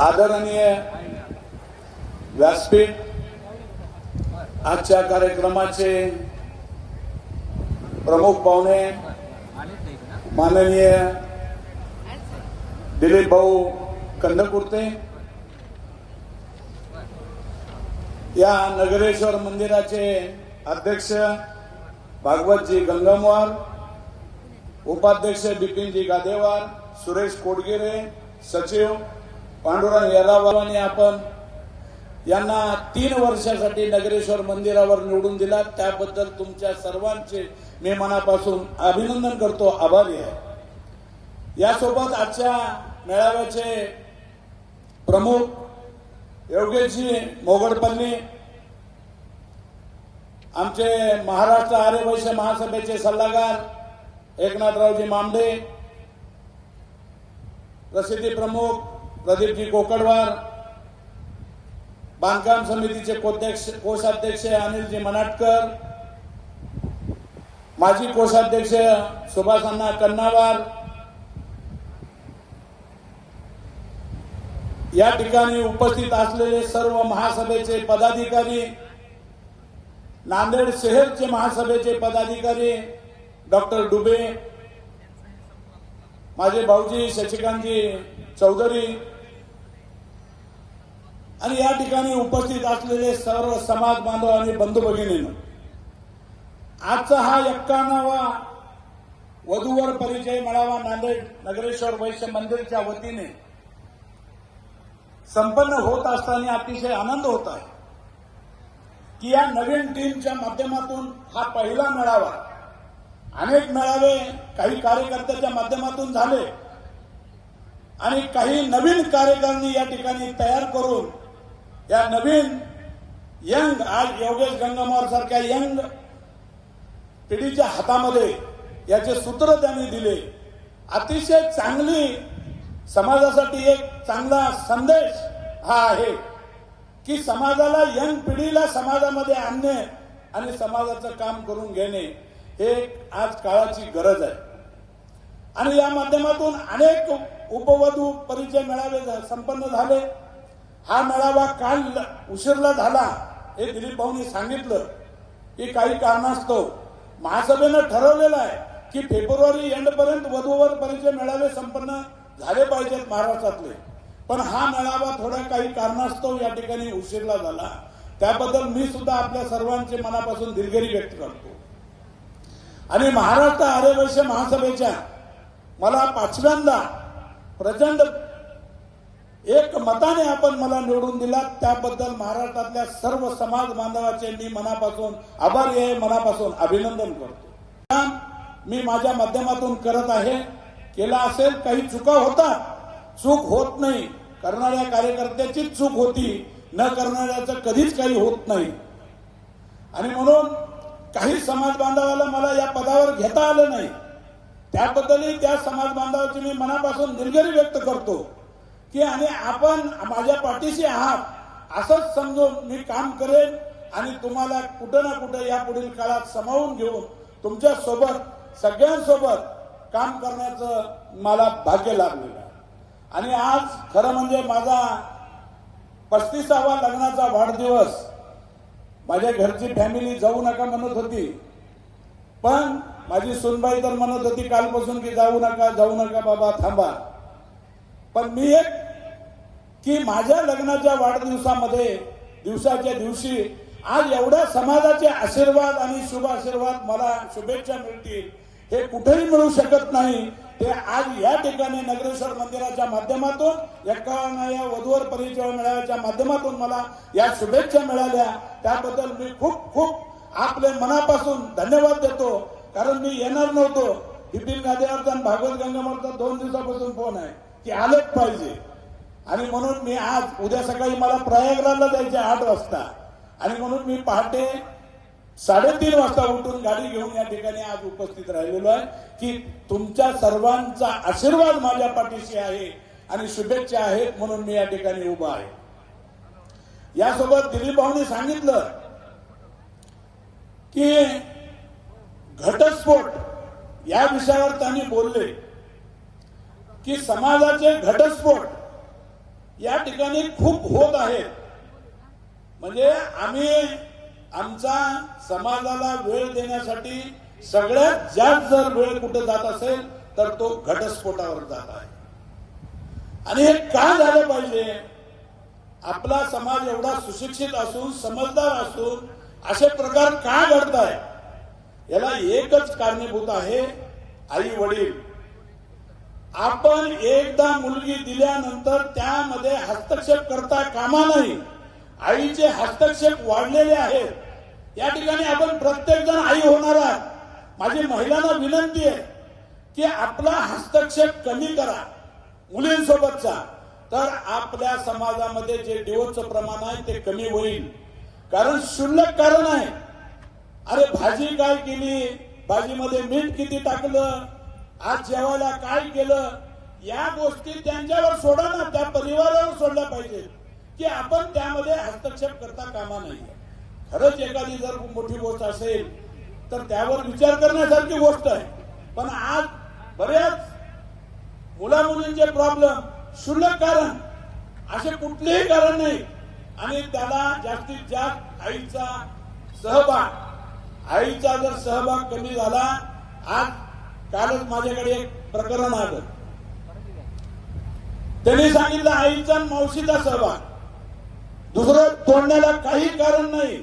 आदरणीय व्यासपीठ आजच्या कार्यक्रमाचे प्रमुख पाहुणे माननीय दिलीप भाऊ कंदकुर्ते या नगरेश्वर मंदिराचे अध्यक्ष भागवतजी गंगमवार उपाध्यक्ष बिपिनजी गादेवार सुरेश कोडगिरे सचिव पांडुरंग येरावार आपण यांना तीन वर्षासाठी नगरेश्वर मंदिरावर निवडून दिला त्याबद्दल तुमच्या सर्वांचे मी मनापासून अभिनंदन करतो. आभारी आहे. यासोबत आजच्या मेळाव्याचे प्रमुख योगेशजी मोगडपल्ली आमचे महाराष्ट्र आर्यवैश्य महासभेचे सल्लागार एकनाथरावजी मामडे प्रसिद्धी प्रमुख प्रदीपजी कोकडवार बांधकाम समितीचे कोध्यक्ष कोषाध्यक्ष अनिलजी मनाटकर माजी कोषाध्यक्ष सुभाषांना कन्नावार या ठिकाणी उपस्थित असलेले सर्व महासभेचे पदाधिकारी नांदेड शहरचे महासभेचे पदाधिकारी डॉक्टर डुबे माझे भाऊजी शशिकांतजी चौधरी आणि या ठिकाणी उपस्थित असलेले सर्व समाज बांधव आणि बंधू भगिनींनो आजचा हा एक्कावन्नावा वधूवर परिचय मिळावा नांदेड नगरेश्वर वैश्य मंदिरच्या वतीने संपन्न होत असताना अतिशय आनंद होत आहे की या नवीन टीमच्या माध्यमातून हा पहिला मेळावा अनेक मेळावे काही कार्यकर्त्याच्या माध्यमातून झाले. आणि काही नवीन कार्यकारिणी या ठिकाणी तयार करून या नवीन यंग आज योगेश गंगामार सारख्या यंग पिढीच्या हातामध्ये याचे सूत्र त्यांनी दिले. अतिशय चांगली समाजासाठी एक चांगला संदेश हा आहे की समाजाला यंग पिढीला समाजामध्ये आणणे आणि समाजाचं काम करून घेणे हे आज काळाची गरज आहे. आणि या माध्यमातून अनेक उपवधू परिचय मेळावे झा- संपन्न झाले. हा मेळावा काल उशिरला झाला हे दिलीप भाऊनी सांगितलं. की काही कारणास्तव महासभेनं ठरवलेलं आहे की फेब्रुवारी एंड पर्यंत वधूवर परिचय मेळावे संपन्न झाले पाहिजेत महाराष्ट्रातले. पण हा मेळावा थोड्या काही कारणास्तव या ठिकाणी उशिरला झाला. त्याबद्दल मी सुद्धा आपल्या सर्वांचे मनापासून दिलगिरी व्यक्त करतो. आणि महाराष्ट्र आर्यवैश्य महासभेच्या मला पाचव्यांदा प्रचंड एक मताने आपण मला निवडून दिला त्याबद्दल महाराष्ट्रातल्या सर्व समाज बांधवाचे मी मनापासून आभारी आहे मनापासून अभिनंदन करतो. काम मी माझ्या माध्यमातून करत आहे. केला असेल काही चुका होता चूक होत नाही. करणाऱ्या कार्यकर्त्याचीच चूक होती. न करणाऱ्याचं कधीच काही होत नाही. आणि म्हणून काही समाज बांधवाला मला घेता आलं नाही. त्याबद्दलही त्या समाज बांधवाची मी मनापासून दिलगिरी व्यक्त करतो की आणि आपण माझ्या पाठीशी आहात असंच समजून मी काम करेन आणि तुम्हाला कुठं ना कुठं या पुढील काळात समावून घेऊन तुमच्यासोबत सगळ्यांसोबत काम करण्याचं मला भाग्य लाभलेलं आहे. आणि आज खरं म्हणजे माझा पस्तीसावा लग्नाचा वाढदिवस माझ्या घरची फॅमिली जाऊ नका म्हणत होती. पण माझी सुनबाई तर म्हणत होती कालपासून की जाऊ नका जाऊ नका बाबा थांबा. पण मी एक की माझ्या लग्नाच्या वाढदिवसामध्ये दिवसाच्या दिवशी आज एवढ्या समाजाचे आशीर्वाद आणि शुभ आशीर्वाद मला शुभेच्छा मिळतील हे कुठेही मिळू शकत नाही. ते आज या ठिकाणी नगरेश्वर मंदिराच्या माध्यमातून एका या वधूवर परिचय मेळाव्याच्या माध्यमातून मला या शुभेच्छा मिळाल्या. त्याबद्दल मी खूप खूप आपले मनापासून धन्यवाद देतो. कारण मी येणार नव्हतो. बिपिन गादेवारचा आणि भागवत गंगामारचा दोन दिवसापासून फोन आहे की आलंच पाहिजे. आणि म्हणून मी आज उद्या सकाळी मला प्रयागराजला जायचे आठ वाजता. आणि म्हणून मी पहाटे साडेतीन वाजता उठून गाडी घेऊन या ठिकाणी आज उपस्थित राहिलेलो आहे की तुमच्या सर्वांचा आशीर्वाद माझ्या पाठीशी आहे आणि शुभेच्छा आहेत म्हणून मी या ठिकाणी उभा आहे. यासोबत दिलीप भाऊनी सांगितलं की घटस्फोट. या विषयावर त्यांनी बोलले की समाजाचे घटस्फोट या ठिकाणी खूप होत आहेत म्हणजे आम्ही आमचा समाजाला वेळ देण्यासाठी सगळ्यात जास्त जर वेळ कुठे जात असेल तर तो घटस्फोटावर जात आहे. आणि हे का झालं पाहिजे? आपला समाज एवढा सुशिक्षित असून समजदार असून असे प्रकार का घडत आहे याला एकच कारणीभूत आहे आई वडील आपण एकदा मुलगी दिल्यानंतर त्यामध्ये हस्तक्षेप करता कामा नाही आईचे हस्तक्षेप वाढलेले आहेत. या ठिकाणी आपण प्रत्येक जण आई होणार आहात. माझी महिलांना विनंती आहे की आपला हस्तक्षेप कमी करा मुलींसोबतचा तर आपल्या समाजामध्ये जे डिवोर्सचं प्रमाण आहे ते कमी होईल. कारण क्षुल्लक कारण आहे. अरे भाजी काय केली? भाजीमध्ये मीठ किती टाकलं? आज जेवायला काय केलं? या गोष्टी त्यांच्यावर सोडा ना त्या परिवारावर सोडल्या पाहिजेत. की आपण त्यामध्ये हस्तक्षेप करता कामा नाही खरंच एखादी जर मोठी गोष्ट असेल तर त्यावर विचार करण्यासारखी गोष्ट आहे. पण आज बऱ्याच मुला मुलींचे प्रॉब्लेम शुल्लक कारण असे कुठलेही कारण नाही. आणि त्याला जास्तीत जास्त आईचा सहभाग आईचा जर सहभाग कमी झाला आज कालच माझ्याकडे एक प्रकरण आलं. त्यांनी सांगितलं आईचा आणि मावशीचा सहभाग. दुसरं तोडण्याला काही कारण नाही.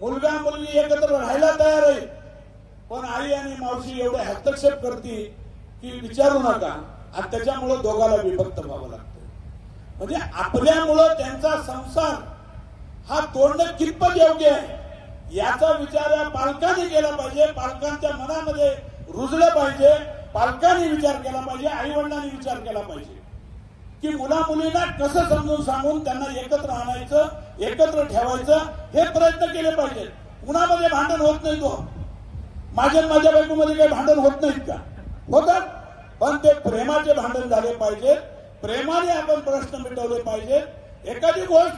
मुलगा मुलगी एकत्र राहायला तयार आहे. पण आई आणि मावशी एवढे हस्तक्षेप करते की विचारू नका. आणि त्याच्यामुळे दोघाला विभक्त व्हावं लागतं. म्हणजे आपल्यामुळं त्यांचा संसार हा तोडणं कितपत योग्य आहे? याचा विचार या पालकांनी केला पाहिजे. पालकांच्या मनामध्ये रुजलं पाहिजे. पालकांनी विचार केला पाहिजे. आई वडिलांनी विचार केला पाहिजे. की मुला मुलींना कसं समजून सांगून त्यांना एकत्र आणायचं एकत्र ठेवायचं हे प्रयत्न केले पाहिजे. कुणामध्ये भांडण होत नाही तो. माझ्या माझ्या बायकोमध्ये काही भांडण होत नाहीत का? होतात. पण ते प्रेमाचे भांडण झाले पाहिजे. प्रेमाने आपण प्रश्न मिटवले पाहिजे. एखादी गोष्ट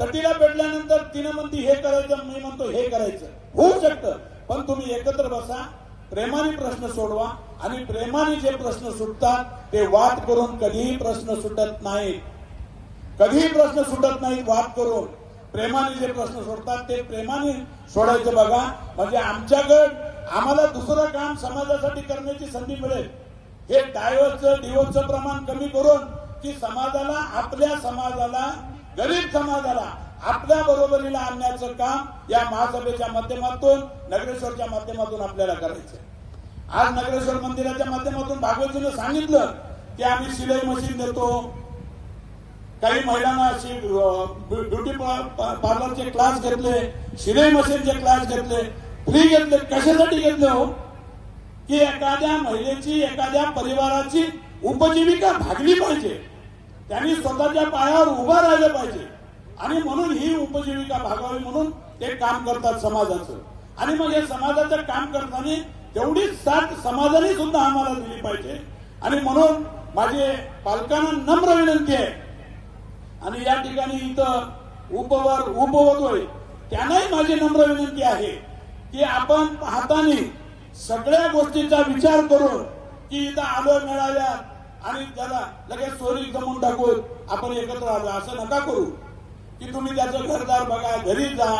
तटीला भेटल्यानंतर तिनं म्हणती हे करायचं मी म्हणतो हे करायचं. होऊ शकतं पण तुम्ही एकत्र बसा प्रेमाने प्रश्न सोडवा आणि प्रेमाने जे प्रश्न सुटतात ते वाद करून कधीही प्रश्न सुटत नाही कधीही प्रश्न सुटत नाही वाद करून. प्रेमाने जे प्रश्न सोडतात ते प्रेमाने सोडायचं बघा. म्हणजे आमच्याकडे आम्हाला दुसरं काम समाजासाठी करण्याची संधी मिळेल. हे डायव्हर्सचं डिवोर्सचं प्रमाण कमी करून की समाजाला आपल्या समाजाला गरीब समाजाला आपल्या बरोबरीला आणण्याचं काम या महासभेच्या माध्यमातून नगरेश्वरच्या माध्यमातून आपल्याला करायचं आज नगरेश्वर मंदिराच्या माध्यमातून भागवतीनं सांगितलं की आम्ही शिलाई मशीन देतो. काही महिलांना अशी ब्युटी पार्लरचे क्लास घेतले शिलाई मशीनचे क्लास घेतले. फ्री घेतले. कशासाठी घेतले हो? की एखाद्या महिलेची एखाद्या परिवाराची उपजीविका भागली पाहिजे. त्यांनी स्वतःच्या पायावर उभा राहिलं पाहिजे. आणि म्हणून ही उपजीविका भागावी म्हणून ते काम करतात समाजाचं. आणि मग हे समाजाचं काम करताना तेवढीच साथ समाजाने सुद्धा आम्हाला दिली पाहिजे. आणि म्हणून माझे पालकांना नम्र विनंती आहे. आणि या ठिकाणी इथं उपवर उपवतोय. त्यांनाही माझी नम्र विनंती आहे की आपण पाहताना सगळ्या गोष्टीचा विचार करून की इथं आलो मिळाल्यात. आणि त्याला लगेच चोरी जमून टाकून आपण एकत्र आलो. असं नका करू. की तुम्ही त्याचं घरदार बघा घरी जा.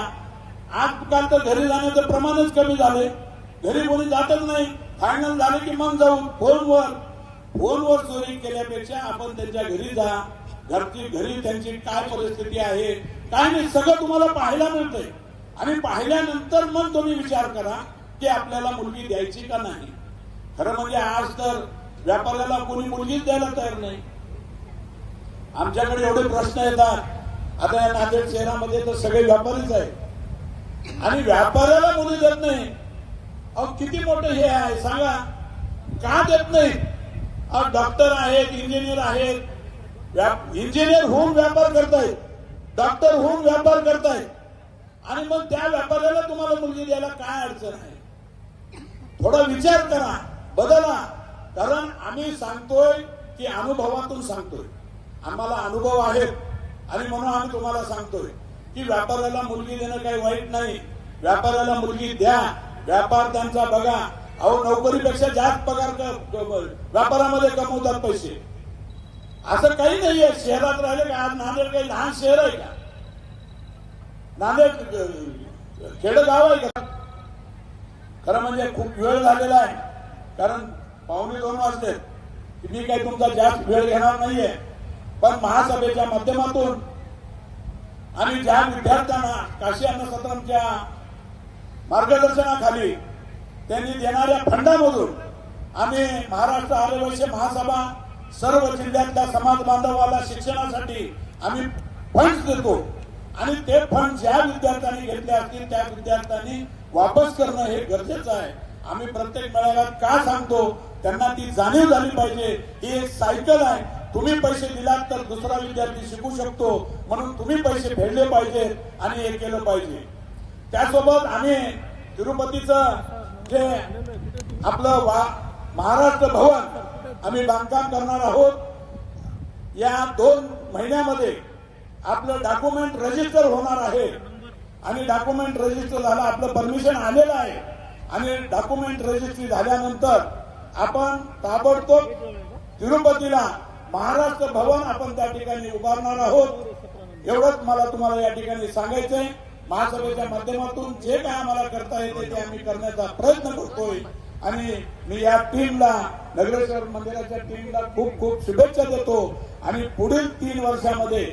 आजकाल तर घरी जाण्याचं प्रमाणच कमी झाले घरी कोणी जातच नाही. फायनल झाले की मग जाऊ फोनवर फोनवर चोरी केल्यापेक्षा आपण त्यांच्या घरी जा. घरची घरी त्यांची काय परिस्थिती आहे? काय नाही सगळं तुम्हाला पाहायला मिळतंय. आणि पाहिल्यानंतर मग तुम्ही विचार करा की आपल्याला मुलगी द्यायची का नाही? खरं म्हणजे आज तर व्यापाऱ्याला कोणी मुलगीच द्यायला तयार नाही. आमच्याकडे एवढे प्रश्न येतात. आता या नांदेड शहरामध्ये तर सगळे व्यापारीच आहेत. आणि व्यापाऱ्याला मुली देत नाही. अहो किती मोठं हे आहे? सांगा. का देत नाही? अहो डॉक्टर आहेत इंजिनियर आहेत. इंजिनियर होऊन व्यापार करतायत. डॉक्टर होऊन व्यापार करतायत. आणि मग त्या व्यापाऱ्याला तुम्हाला मुलगी द्यायला काय अडचण आहे? थोडा विचार करा. बदला. कारण आम्ही सांगतोय की अनुभवातून सांगतोय. आम्हाला अनुभव आहेत. आणि म्हणून आम्ही तुम्हाला सांगतोय की व्यापाऱ्याला मुलगी देणं काही वाईट नाही. व्यापाऱ्याला मुलगी द्या. व्यापार त्यांचा बघा. अहो नोकरीपेक्षा जास्त पगार व्यापारामध्ये कमवतात पैसे. असं काही नाहीये. शहरात राहिले का? आज नांदेड काही लहान शहर आहे का? नांदेड अं, खेडगाव आहे का? खरं म्हणजे खूप वेळ झालेला आहे. कारण पावणे दोन वाजते मी काही तुमचा जास्त वेळ घेणार नाहीये. पण महासभेच्या माध्यमातून आणि ज्या विद्यार्थ्यांना काशी अन्न मार्गदर्शनाखाली त्यांनी देणाऱ्या फंडामधून आम्ही महाराष्ट्र आर्यवैश्य महासभा सर्व जिल्ह्यातल्या समाज बांधवाला शिक्षणासाठी आम्ही फंड देतो. आणि ते फंड ज्या विद्यार्थ्यांनी घेतले असतील त्या विद्यार्थ्यांनी वापस करणं हे गरजेचं आहे. आम्ही प्रत्येक मेळाव्यात का सांगतो? त्यांना ती जाणीव झाली पाहिजे. ही एक सायकल आहे. तुम्ही पैसे दिलात तर दुसरा विद्यार्थी शिकू शकतो. म्हणून तुम्ही पैसे फेडले पाहिजे आणि हे केलं पाहिजे. त्यासोबत आम्ही तिरुपतीचं जे आपलं वा महाराष्ट्र भवन आम्ही बांधकाम करणार आहोत. या दोन महिन्यामध्ये आपलं डॉक्युमेंट रजिस्टर होणार आहे. आणि डॉक्युमेंट रजिस्टर झालं आपलं परमिशन आलेलं आहे. आणि डॉक्युमेंट रजिस्ट्री झाल्यानंतर आपण ताबडतोब तिरुपतीला महाराष्ट्र भवन आपण त्या ठिकाणी उभारणार आहोत. एवढंच मला तुम्हाला या ठिकाणी सांगायचंय. महासभेच्या माध्यमातून जे काय आम्हाला करता येते ते आम्ही करण्याचा प्रयत्न करतोय. आणि मी या टीमला नगरेश्वर मंदिराच्या टीमला खूप खूप शुभेच्छा देतो. आणि पुढील तीन वर्षामध्ये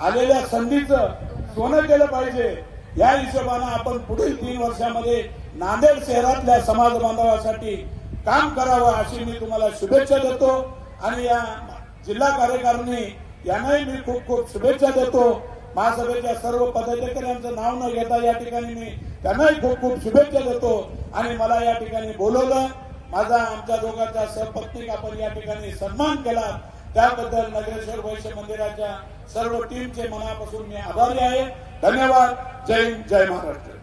आलेल्या संधीचं सोनं केलं पाहिजे. या हिशोबानं आपण पुढील तीन वर्षामध्ये नांदेड शहरातल्या समाज बांधवासाठी काम करावं अशी मी तुम्हाला शुभेच्छा देतो. आणि या जिल्हा कार्यकारिणी यांनाही मी खूप खूप शुभेच्छा देतो. महासभेच्या सर्व पदाधिकाऱ्यांचं नाव न घेता या ठिकाणी मी त्यांनाही खूप खूप शुभेच्छा देतो. आणि मला या ठिकाणी बोलवलं. माझा आमच्या दोघांचा सहपत्नीक आपण या ठिकाणी सन्मान केला. त्याबद्दल नगरेश्वर वैश्य मंदिराच्या सर्व टीमचे मनापासून मी आभारी आहे. धन्यवाद. जय हिंद जय महाराष्ट्र.